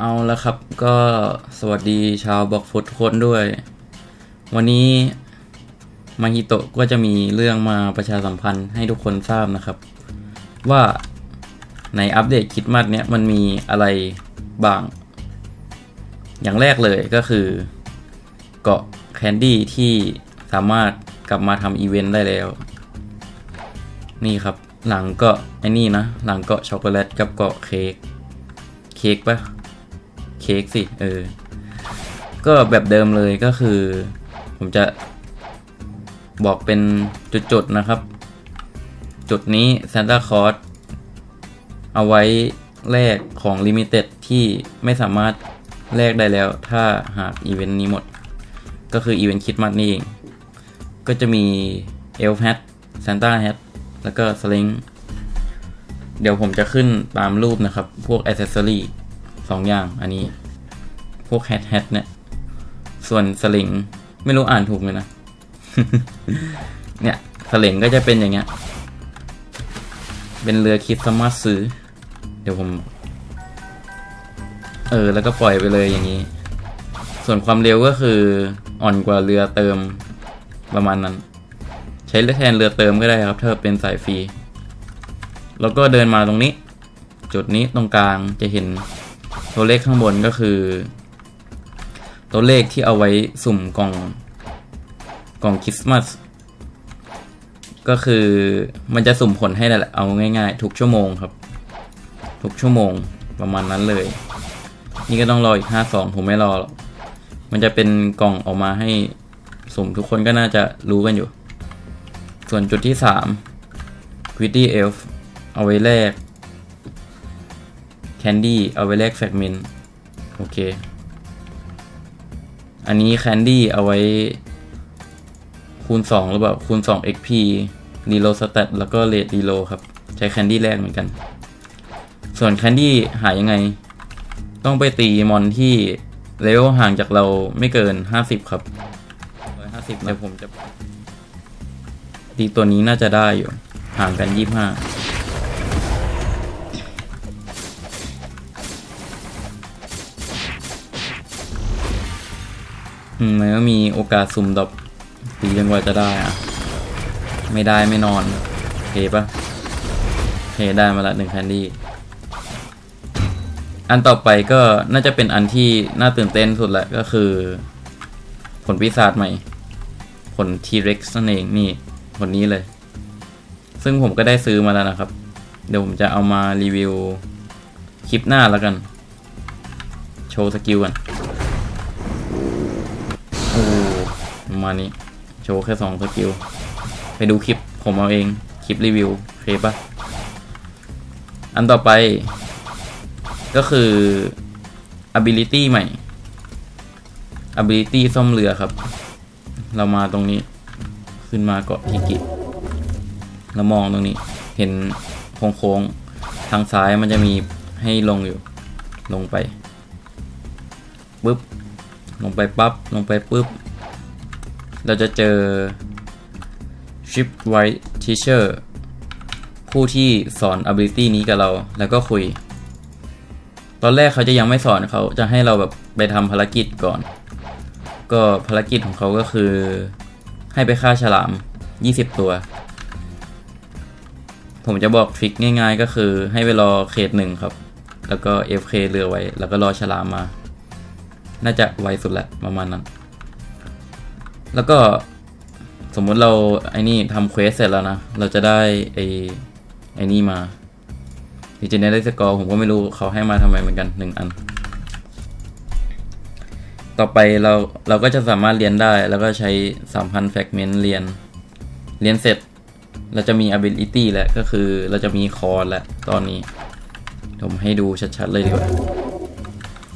เอาละครับก็สวัสดีชาวบอกฟุตคนด้วย วันนี้มาฮิโตะก็จะมีเรื่องมาประชาสัมพันธ์ให้ทุกคนทราบนะครับ ว่าในอัปเดตคิดมัดเนี้ยมันมีอะไรบ้าง อย่างแรกเลยก็คือเกาะแคนดี้ที่สามารถกลับมาทำอีเวนต์ได้แล้ว นี่ครับหลังเกาะไอ้นี่นะ หลังเกาะช็อกโกแลตกับเกาะเค้กเค้กปะ เค้กสิ เออ ก็แบบเดิมเลยก็คือ ผมจะบอกเป็นจุดๆนะครับ จุดนี้ Santa Claus เอาไว้แลกของลิมิเต็ดที่ไม่สามารถแลกได้แล้ว ถ้าหากอีเวนต์นี้หมด ก็คืออีเวนต์คิดมัดนี่เอง ก็จะมีเอล h ฮ t ซ Santa Hat แล้วก็สลิงเดี๋ยวผมจะขึ้นตามรูปนะครับ พวกอ c เซสซอรี่ สองอย่าง อันนี้ พวกแฮทแฮทเนี่ย ส่วนสลิง ไม่รู้อ่านถูกไหมนะ เนี่ยสลิงก็จะเป็นอย่างเงี้ย เป็นเรือคริสต์มาสซื้อ เดี๋ยวผม เออ แล้วก็ปล่อยไปเลยอย่างนี้ ส่วนความเร็วก็คืออ่อนกว่าเรือเติมประมาณนั้น ใช้แทนเรือเติมก็ได้ครับถ้าเป็นสายฟรี แล้วก็เดินมาตรงนี้ จุดนี้ตรงกลางจะเห็น ตัวเลขข้างบนก็คือ ตัวเลขที่เอาไว้สุ่มกล่องกล่องคริสต์มาสก็คือมันจะสุ่มผลให้แหละเอาง่ายๆ ทุกชั่วโมงครับ ทุกชั่วโมงประมาณนั้นเลย นี่ก็ต้องรออีกห้าสองผมไม่รอหรอกมันจะเป็นกล่องออกมาให้สุ่มทุกคนก็น่าจะรู้กันอยู่ ส่วนจุดที่สาม q u i d d y Elf เอาไว้แลก แคนดี้เอาไว้แลกแฟกเมนต์โอเค อันนี้แคนดี้เอาไว้คูณ 2 หรือเปล่า คูณ 2 XP รีโลสเตตแล้วก็เลดรีโลครับ ใช้แคนดี้แรกเหมือนกัน ส่วนแคนดี้หายยังไง ต้องไปตีมอนที่เลเวลห่างจากเราไม่เกิน 50 ครับ150นะผมจะ ตีตัวนี้น่าจะได้อยู่ ห่างกัน 25 มันก็มีโอกาสสุ่มดอกตีจนกว่าจะได้อะไม่ได้ไม่นอนเพปะเพได้มาละหนึ่งแคนดี้อันต่อไปก็น่าจะเป็นอันที่น่าตื่นเต้นสุดแหละก็คือ ผลพิศาจใหม่ ผล T-Rex นั่นเองนี่ผลนี้เลย ซึ่งผมก็ได้ซื้อมาแล้วนะครับ เดี๋ยวผมจะเอามารีวิวคลิปหน้าแล้วกัน โชว์สกิลกัน อ้มานี้โชว์แค่สองสกิล ไปดูคลิปผมเอาเอง คลิปรีวิวโอเคปะอันต่อไป ก็คือ ability ใหม่ ability ซ่อมเรือครับ เรามาตรงนี้ ขึ้นมาเกาะฮิกิแล้วมองตรงนี้ เห็นโค้งๆ ทางซ้ายมันจะมีให้ลงอยู่ ลงไป ลงไปปั๊บลงไปปุ๊บ เราจะเจอ Ship White Teacher ผู้ที่สอน ability นี้กับเราแล้วก็คุย ตอนแรกเขาจะยังไม่สอนเขาจะให้เราแบบไปทำภารกิจก่อน ก็ภารกิจของเขาก็คือ ให้ไปฆ่าฉลาม 20 ตัว ผมจะบอกทริคง่ายๆก็คือให้ไปรอเขตหนึ่งครับ แล้วก็ FK เรือไว้ แล้วก็รอฉลามมา น่าจะไวสุดแหละประมาณนั้น แล้วก็สมมุติเราไอ้นี่ทำเควสเสร็จแล้วนะ เราจะได้ไอ้ไอ้นี่มาดิจิเนได้สกอร์ผมก็ไม่รู้เขาให้มาทำไมเหมือนกันหนึ่งอัน ต่อไปเราเราก็จะสามารถเรียนได้ แล้วก็ใช้3,000แฟกเมนต์เรียน เรียนเสร็จ เราจะมี ability แล้วก็คือเราจะมีคอนแล้วตอนนี้ ผมให้ดูชัดๆเลยดีกว่า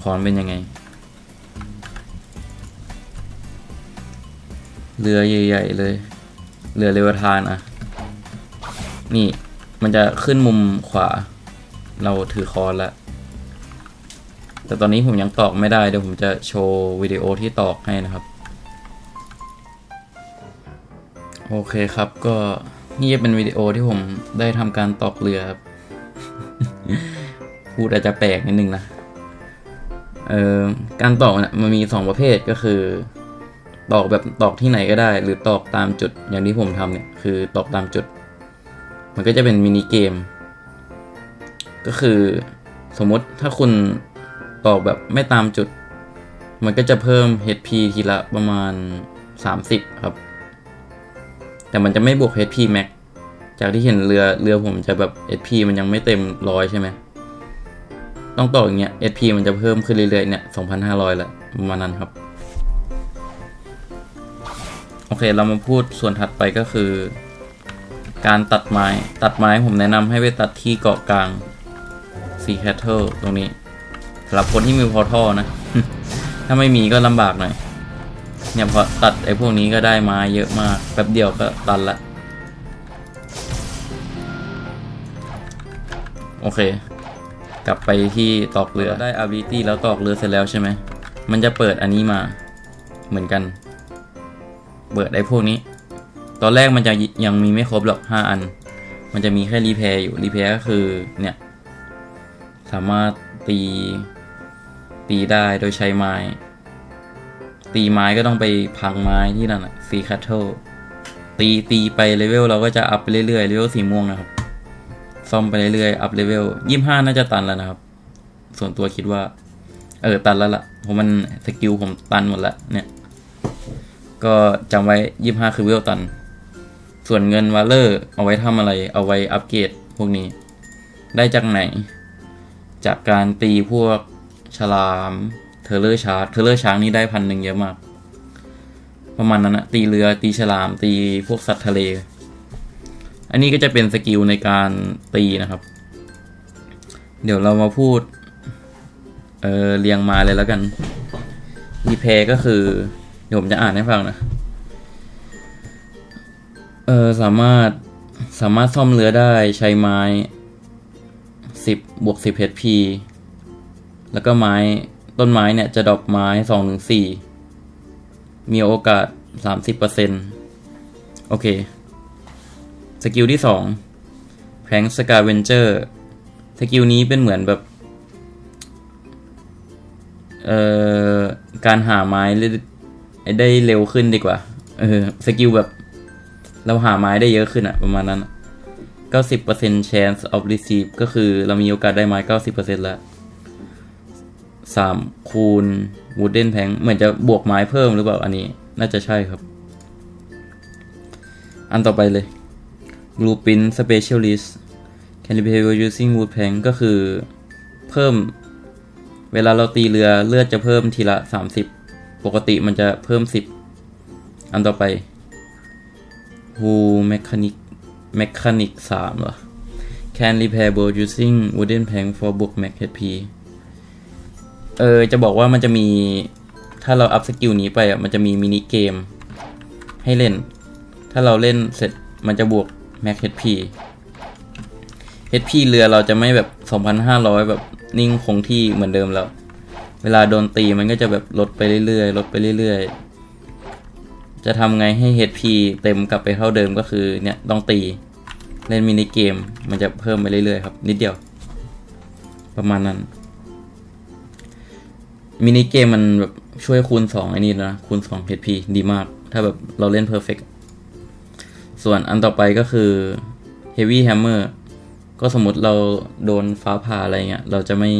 คอนเป็นยังไง เรือใหญ่ๆเลย เรือเรวทานอะ นี่มันจะขึ้นมุมขวา เราถือคอนแล้วแต่ตอนนี้ผมยังตอกไม่ได้ เดี๋ยวผมจะโชว์วิดีโอที่ตอกให้นะครับ โอเคครับก็นี่จะเป็นวิดีโอที่ผมได้ทำการตอกเรือครับ พูดอาจจะแปลกนิดนึงนะ เอ่อ การตอกเนี่ยมันมีสองประเภทก็คือ ตอกแบบตอกที่ไหนก็ได้ หรือตอกตามจุดอย่างที่ผมทำเนี่ยคือตอกตามจุด มันก็จะเป็นมินิเกม ก็คือสมมติถ้าคุณตอกแบบไม่ตามจุด มันก็จะเพิ่ม HP ทีละประมาณ 30 ครับ แต่มันจะไม่บวก HP max จากที่เห็นเรือเรือผมจะแบบ HP มันยังไม่เต็มร้อยใช่ไหม ต้องต่ออย่างเงี้ย SP มันจะเพิ่มขึ้นเรื่อยๆเนี่ย 2,500ละประมาณนั้นครับ เคเรามาพูดส่วนถัดไปก็คือ การตัดไม้ ตัดไม้ผมแนะนำให้ไปตัดที่เกาะกลาง Sea Cattle ตรงนี้สำหรับคนที่มีพอท่อนะ ถ้าไม่มีก็ลำบากหน่อย เนี่ยพอตัดไอ้พวกนี้ก็ได้ไม้เยอะมาก แป๊บเดียวก็ตันละ โอเค กลับไปที่ตอกเรือได้ ability แล้วตอกเรือเสร็จแล้วใช่ไหม มันจะเปิดอันนี้มาเหมือนกัน เปิดไอ้พวกนี้ ตอนแรกมันจะยังมีไม่ครบหรอก5อัน มันจะมีแค่รีเพย์อยู่รีเพย์ก็คือเนี่ย สามารถตีตีได้โดยใช้ไม้ ตีไม้ก็ต้องไปพังไม้ที่นั่นอะซีคัตเทิลตีตีไปเลเวลเราก็จะอัพไปเรื่อยๆเลเวลสีม่วงนะครับ ซ่อมไปเรื่อยๆอัพเลเวลยี่ห้าน่าจะตันแล้วนะครับ ส่วนตัวคิดว่า เออตันแล้วล่ะเพราะมันสกิลผมตันหมดล้วเนี่ย ก็จำไว้ยี่ห้าคือเวลตัน ส่วนเงินวาเลอร์เอาไว้ทำอะไร เอาไว้อัปเกรดพวกนี้ ได้จากไหน จากการตีพวกฉลามเทเลอร์ชาร์กเทเลอร์ชาร์กนี่ได้พันหนึ่งเยอะมาก ประมาณนั้นนะตีเรือตีฉลาม ตีพวกสัตว์ทะเล อันนี้ก็จะเป็นสกิลในการตีนะครับ เดี๋ยวเรามาพูด เออเรียงมาเลยแล้วกันรีเพย์ก็คือ เดี๋ยวผมจะอ่านให้ฟังนะ เออสามารถสามารถซ่อมเรือได้ใช้ไม้สิบบวกสิบ HP แล้วก็ไม้ต้นไม้เนี่ยจะดรอปไม้สองถึงสี่มีโอกาสสามสิบเปอร์เซ็นโอเค สกิลที่สองแพงสกาเวนเจอร์สกิลนี้เป็นเหมือนแบบ เอ่อ การหาไม้ ได้เร็วขึ้นดีกว่า เออ สกิลแบบ เราหาไม้ได้เยอะขึ้นอะประมาณนั้น90% chance of receive ก็คือเรามีโอกาสได้ไม้ 90%แล้ว 3 คูณ wooden plank เหมือนจะบวกไม้เพิ่มหรือเปล่าอันนี้ น่าจะใช่ครับ อันต่อไปเลย Blueprint Specialist can repair using wood plank ก็คือเพิ่ม เวลาเราตีเรือเลือดจะเพิ่มทีละ 30 ปกติมันจะเพิ่ม 10 อันต่อไป Who Mechanic Mechanic 3เหรอ Can repair boat using wooden plank for บวก Max HP เออ จะบอกว่ามันจะมี ถ้าเราอัพสกิลนี้ไปอะ มันจะมีมินิเกม ให้เล่น ถ้าเราเล่นเสร็จมันจะบวก Max HP HP เรือเราจะไม่แบบ 2,500 แบบนิ่งคงที่เหมือนเดิมแล้ว เวลาโดนตีมันก็จะแบบลดไปเรื่อยๆ ลดไปเรื่อยๆ จะทำไงให้ HP เต็มกลับไปเท่าเดิมก็คือเนี่ยต้องตี เล่นมินิเกม มันจะเพิ่มไปเรื่อยๆครับ นิดเดียว ประมาณนั้น มินิเกมมันแบบช่วยคูณ2ไอ้นี่นะ คูณ 2 HP ดีมาก ถ้าแบบเราเล่น Perfect ส่วนอันต่อไปก็คือ Heavy Hammer ก็สมมติเราโดนฟ้าผ่าอะไรเงี้ย เราจะไม่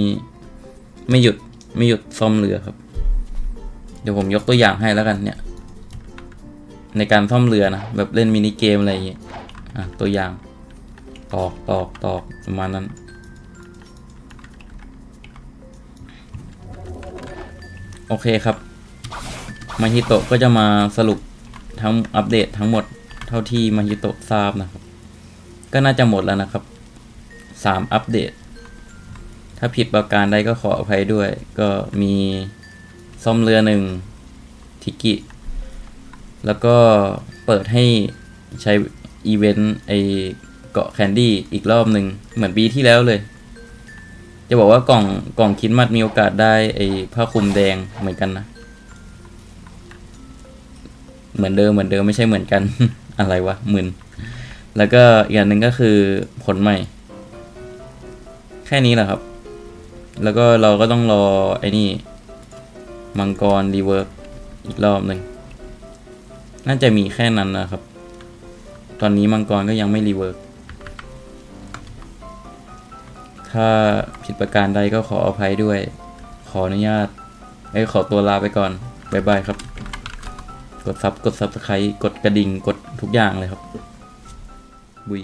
ไม่หยุด ไม่หยุดซ่อมเรือครับ เดี๋ยวผมยกตัวอย่างให้แล้วกันเนี่ย ในการซ่อมเรือนะแบบเล่นมินิเกมอะไรอย่างเงี้ยอะตัวอย่างตอกตอกตอกประมาณนั้น โอเคครับ มาฮิโตะก็จะมาสรุปทั้งอัปเดตทั้งหมดเท่าที่มาฮิโตะทราบนะครับ ก็น่าจะหมดแล้วนะครับสามอัปเดต ถ้าผิดประการใดก็ขออภัยด้วย ก็มีซ่อมเรือหนึ่งทิกิ แล้วก็เปิดให้ใช้อีเวนต์ไอเกาะแคนดี้อีกรอบหนึ่งเหมือนปีที่แล้วเลย จะบอกว่ากล่องกล่องคิดมัดมีโอกาสได้ไอผ้าคลุมแดงเหมือนกันนะ เหมือนเดิมเหมือนเดิมไม่ใช่เหมือนกัน อะไรวะหมื่นแล้วก็อีกอย่างหนึ่งก็คือผลใหม่ แค่นี้แหละครับ แล้วก็เราก็ต้องรอไอ้นี่ มังกรรีเวิร์กอีกรอบหนึ่งน่าจะมีแค่นั้นนะครับ ตอนนี้มังกรก็ยังไม่รีเวิร์กถ้าผิดประการใดก็ขออภัยด้วย ขออนุญาตไอ้ขอตัวลาไปก่อน บ๊ายบายครับ กดซับ กดซับสไครต์กดกระดิ่ง กดทุกอย่างเลยครับ บุย